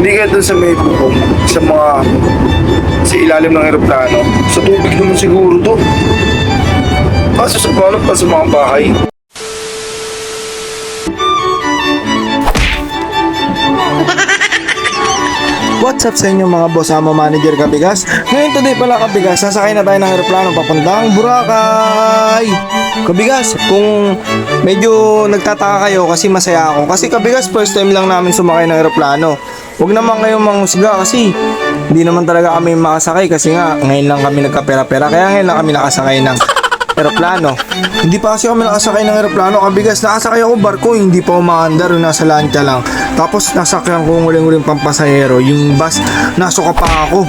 Hindi kaya dun sa may bubong, sa mga sa ilalim ng eroplano. Sa tubig naman siguro to. Kaso sa paano pa sa mga bahay? What's up sa inyo mga boss amo manager Kabigas? Ngayon today pala Kabigas, sasakay na tayo ng aeroplano papuntang Boracay. Kabigas, kung medyo nagtataka kayo kasi masaya ako. Kasi Kabigas, first time lang namin sumakay ng aeroplano. Huwag naman kayong mangusga kasi hindi naman talaga kami makasakay kasi nga ngayon lang kami nagkapera-pera kaya ngayon lang kami nakasakay ng eroplano. Hindi pa kasi kami nakasakay ng eroplano kabigas. Nakasakay ako barko, hindi pa umaandar, nasa lancha lang. Tapos nasakyan ko nguling-nguling pampasahero. Yung bus, nasuka pa ako.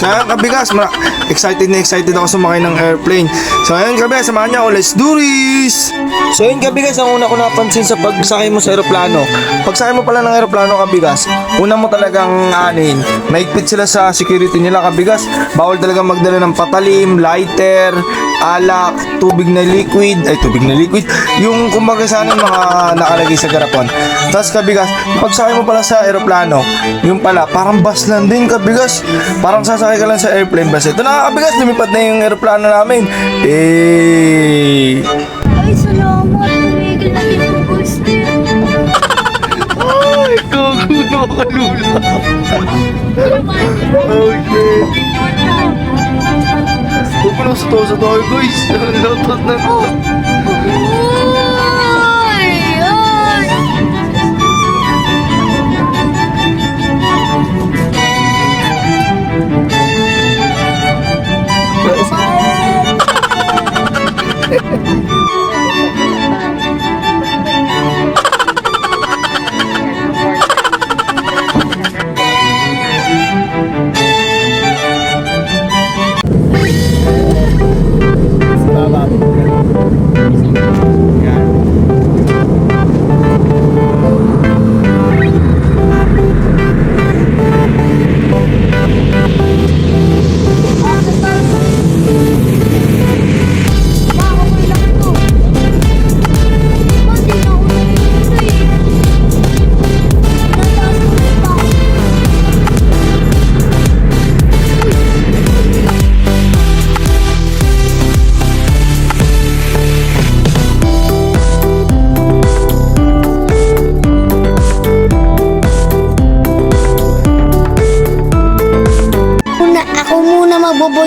Kaya kabigas, ma- excited na excited ako sumakay ng airplane. So ayun kabigas, samahan niyo ako, let's do this! So yun kabigas, ang una ko napansin sa pagsakay mo sa aeroplano. Pagsakay mo pala ng aeroplano kabigas, una mo talagang anin, maigpit sila sa security nila kabigas. Bawal talaga magdala ng patalim, lighter, alak, tubig na liquid, ay tubig na liquid, yung kumbaga sa ano, mga nakalagay sa garapon. Tapos kabigas, pagsakay mo pala sa aeroplano, yung pala, parang bus lang din kabigas. Parang sasakay ka lang sa airplane bus. Ito na kabigas, lumipad na yung aeroplano namin. Eh... Ay, salamat. Tumigil na din ang gusto. Ay, kagulo ka lula. Pupulos to sa tayo guys. Lotot na to.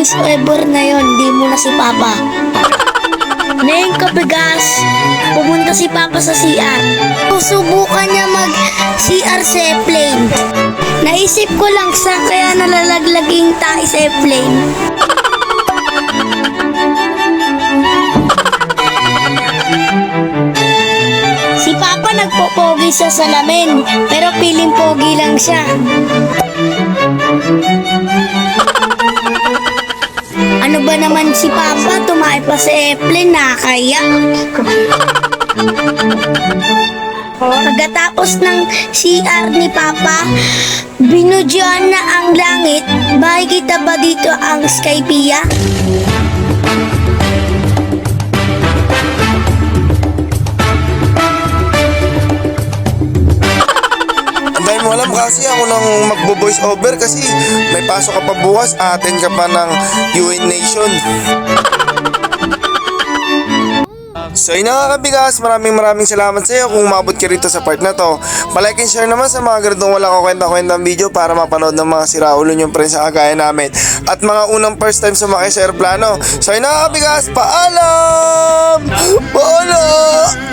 Magbo-voice over na yon, di muna si Papa. Neng kabigas, pumunta si Papa sa CR. Susubukan niya mag CR sa airplane. Naisip ko lang sa kaya nalalaglaging tayo sa airplane. Si Papa nagpopogi sa salamin, pero piling pogi lang siya. Pa sa airplane, nakakaya. Pagkatapos ng CR ni Papa, binudyan na ang langit. Bahay kita ba dito ang Skypia? Ang dahil mo alam kasi ako nang magbo-voice over kasi may pasok ka pa bukas, atin ka pa ng UN Nation. So yun na nga kabigas, maraming maraming salamat sa iyo kung umabot ka rito sa part na to. Palike and share naman sa mga ganitong wala ko kwenta-kwentang video para mapanood ng mga siraulo yung friends sa kagaya namin. At mga unang first time sumakay sa aeroplano. So yun na nga kabigas, paalam! Paalam!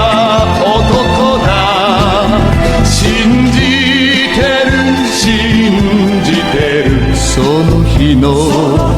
男だ信じてる信じてるその日の